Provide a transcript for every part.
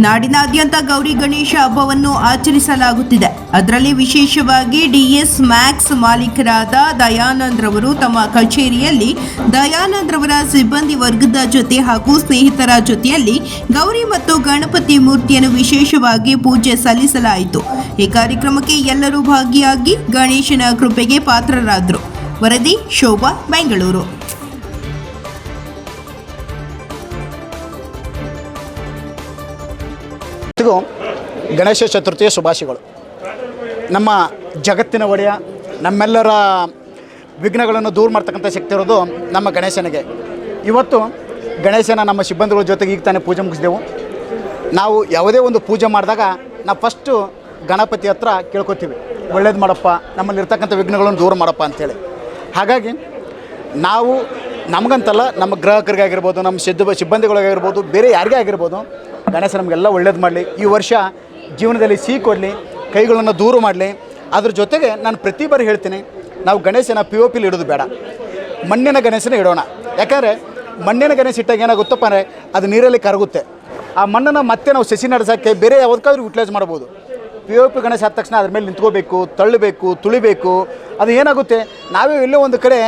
ನಾಡಿನಾದ್ಯಂತ ಗೌರಿ ಗಣೇಶ ಹಬ್ಬವನ್ನು ಆಚರಿಸಲಾಗುತ್ತಿದೆ. ಅದರಲ್ಲಿ ವಿಶೇಷವಾಗಿ ಡಿಎಸ್ ಮ್ಯಾಕ್ಸ್ ಮಾಲೀಕರಾದ ದಯಾನಂದ್ ರವರು ತಮ್ಮ ಕಚೇರಿಯಲ್ಲಿ ದಯಾನಂದ್ ರವರ ಸಿಬ್ಬಂದಿ ವರ್ಗದ ಜೊತೆ ಹಾಗೂ ಸ್ನೇಹಿತರ ಜೊತೆಯಲ್ಲಿ ಗೌರಿ ಮತ್ತು ಗಣಪತಿ ಮೂರ್ತಿಯನ್ನು ವಿಶೇಷವಾಗಿ ಪೂಜೆ ಸಲ್ಲಿಸಲಾಯಿತು. ಈ ಕಾರ್ಯಕ್ರಮಕ್ಕೆ ಎಲ್ಲರೂ ಭಾಗಿಯಾಗಿ ಗಣೇಶನ ಕೃಪೆಗೆ ಪಾತ್ರರಾದರು. ವರದಿ ಶೋಭಾ, ಬೆಂಗಳೂರು. ಇವತ್ತಿಗೂ ಗಣೇಶ ಚತುರ್ಥಿಯ ಶುಭಾಶಯಗಳು. ನಮ್ಮ ಜಗತ್ತಿನ ಒಡೆಯ, ನಮ್ಮೆಲ್ಲರ ವಿಘ್ನಗಳನ್ನು ದೂರ ಮಾಡ್ತಕ್ಕಂಥ ಶಕ್ತಿ ಇರೋದು ನಮ್ಮ ಗಣೇಶನಿಗೆ. ಇವತ್ತು ಗಣೇಶನ ನಮ್ಮ ಸಿಬ್ಬಂದಿಗಳ ಜೊತೆಗೆ ಈಗ ತಾನೇ ಪೂಜೆ ಮುಗಿಸಿದೆವು. ನಾವು ಯಾವುದೇ ಒಂದು ಪೂಜೆ ಮಾಡಿದಾಗ ನಾವು ಫಸ್ಟು ಗಣಪತಿ ಹತ್ರ ಕೇಳ್ಕೊತೀವಿ. ಒಳ್ಳೇದು ಮಾಡಪ್ಪ ನಮ್ಮಲ್ಲಿರ್ತಕ್ಕಂಥ ವಿಘ್ನಗಳನ್ನು ದೂರ ಮಾಡಪ್ಪ ಅಂಥೇಳಿ ಹಾಗಾಗಿ ನಾವು ನಮಗಂತಲ್ಲ, ನಮ್ಮ ಗ್ರಾಹಕರಿಗಾಗಿರ್ಬೋದು, ನಮ್ಮ ಸಿದ್ಧ ಸಿಬ್ಬಂದಿಗಳಿಗಾಗಿರ್ಬೋದು, ಬೇರೆ ಯಾರಿಗೇ ಆಗಿರ್ಬೋದು ಗಣೇಶ ನಮಗೆಲ್ಲ ಒಳ್ಳೇದು ಮಾಡಲಿ. ಈ ವರ್ಷ ಜೀವನದಲ್ಲಿ ಸಿಹಿ ಕೊಡಲಿ, ಕೈಗಳನ್ನು ದೂರು ಮಾಡಲಿ. ಅದ್ರ ಜೊತೆಗೆ ನಾನು ಪ್ರತಿ ಬಾರಿ ಹೇಳ್ತೀನಿ, ನಾವು ಗಣೇಶನ ಪಿ ಒ ಪಿಲಿ ಇಡೋದು ಬೇಡ. ಮಣ್ಣಿನ ಗಣೇಶನ ಇಡೋಣ. ಯಾಕಂದರೆ ಮಣ್ಣಿನ ಗಣೇಶ ಇಟ್ಟಾಗ ಏನಾಗುತ್ತಪ್ಪ ಅಂದರೆ ಅದು ನೀರಲ್ಲಿ ಕರಗುತ್ತೆ. ಆ ಮಣ್ಣನ್ನು ಮತ್ತೆ ನಾವು ಸಸಿ ನಡೆಸೋಕ್ಕೆ ಬೇರೆ ಯಾವುದಕ್ಕಾದ್ರೂ ಯುಟಿಲೈಸ್ ಮಾಡ್ಬೋದು. ಪಿ ಒ ಪಿ ಗಣೇಶ ಆದ ತಕ್ಷಣ ಅದ್ರ ಮೇಲೆ ನಿಂತ್ಕೋಬೇಕು, ತಳ್ಳಬೇಕು, ತುಳಿಬೇಕು. ಅದು ಏನಾಗುತ್ತೆ? ನಾವೇ ಎಲ್ಲೋ ಒಂದು ಕಡೆ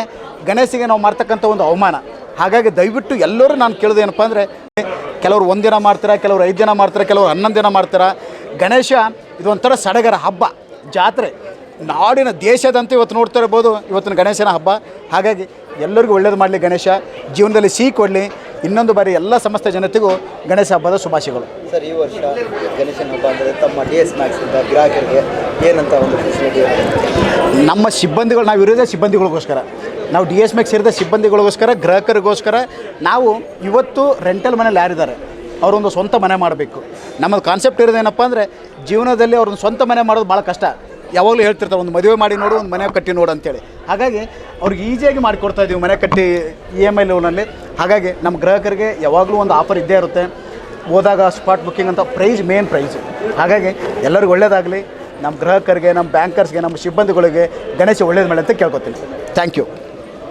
ಗಣೇಶಿಗೆ ನಾವು ಮಾಡ್ತಕ್ಕಂಥ ಒಂದು ಅವಮಾನ. ಹಾಗಾಗಿ ದಯವಿಟ್ಟು ಎಲ್ಲರೂ ನಾನು ಕೇಳೋದು ಏನಪ್ಪ ಅಂದರೆ ಕೆಲವರು ಒಂದು ದಿನ ಮಾಡ್ತಾರೆ, ಕೆಲವರು ಐದು ದಿನ ಮಾಡ್ತಾರೆ, ಕೆಲವರು ಹನ್ನೊಂದು ದಿನ ಮಾಡ್ತಾರೆ. ಗಣೇಶ, ಇದೊಂಥರ ಸಡಗರ ಹಬ್ಬ. ಜಾತ್ರೆ. ನಾಡಿನ ದೇಶದಂತ ಇವತ್ತು ನೋಡ್ತಾ ಇರ್ಬೋದು, ಇವತ್ತಿನ ಗಣೇಶನ ಹಬ್ಬ. ಹಾಗಾಗಿ ಎಲ್ಲರಿಗೂ ಒಳ್ಳೇದು ಮಾಡಲಿ ಗಣೇಶ. ಜೀವನದಲ್ಲಿ ಸಿಹಿ ಕೊಡಲಿ. ಇನ್ನೊಂದು ಬಾರಿ ಎಲ್ಲ ಸಮಸ್ತ ಜನತೆಗೂ ಗಣೇಶ ಹಬ್ಬದ ಶುಭಾಶಯಗಳು. ಸರ್, ಈ ವರ್ಷ ಗಣೇಶನ ಹಬ್ಬ ಅಂದರೆ ತಮ್ಮ ಡಿ ಎಸ್ ಮ್ಯಾಕ್ಸಿಂದ ಗ್ರಾಹಕರಿಗೆ ಏನಂತ ಒಂದು ನಮ್ಮ ಸಿಬ್ಬಂದಿಗಳು, ನಾವು ಇರೋದೇ ಸಿಬ್ಬಂದಿಗಳಿಗೋಸ್ಕರ. ನಾವು ಡಿ ಎಸ್ ಮೆಕ್ ಸೇರಿದ ಸಿಬ್ಬಂದಿಗಳಿಗೋಸ್ಕರ, ಗ್ರಾಹಕರಿಗೋಸ್ಕರ ನಾವು ಇವತ್ತು ರೆಂಟಲ್ ಮನೇಲಿ ಯಾರಿದ್ದಾರೆ? ಅವರೊಂದು ಸ್ವಂತ ಮನೆ ಮಾಡಬೇಕು. ನಮ್ಮದು ಕಾನ್ಸೆಪ್ಟ್ ಇರೋದೇನಪ್ಪ ಅಂದರೆ, ಜೀವನದಲ್ಲಿ ಅವ್ರೊಂದು ಸ್ವಂತ ಮನೆ ಮಾಡೋದು ಭಾಳ ಕಷ್ಟ. ಯಾವಾಗಲೂ ಹೇಳ್ತಿರ್ತಾರೆ, ಒಂದು ಮದುವೆ ಮಾಡಿ ನೋಡು, ಒಂದು ಮನೆ ಕಟ್ಟಿ ನೋಡು ಅಂತೇಳಿ. ಹಾಗಾಗಿ ಅವ್ರಿಗೆ ಈಸಿಯಾಗಿ ಮಾಡಿಕೊಡ್ತಾ ಇದ್ದೀವಿ ಮನೆ ಕಟ್ಟಿ ಇ ಎಂ ಐ ಲೋನಲ್ಲಿ ಹಾಗಾಗಿ ನಮ್ಮ ಗ್ರಾಹಕರಿಗೆ ಯಾವಾಗಲೂ ಒಂದು ಆಫರ್ ಇದ್ದೇ ಇರುತ್ತೆ. ಹೋದಾಗ ಸ್ಪಾಟ್ ಬುಕ್ಕಿಂಗ್ ಅಂತ ಪ್ರೈಸ್ ಮೇನ್ ಪ್ರೈಸ್ ಹಾಗಾಗಿ ಎಲ್ಲರಿಗೂ ಒಳ್ಳೇದಾಗಲಿ. ನಮ್ಮ ಗ್ರಾಹಕರಿಗೆ ನಮ್ಮ ಬ್ಯಾಂಕರ್ಸ್ಗೆ ನಮ್ಮ ಸಿಬ್ಬಂದಿಗಳಿಗೆ ಗಣೇಶ ಒಳ್ಳೇದು ಮಾಡಿ ಅಂತ ಕೇಳ್ಕೊತೀನಿ. Thank you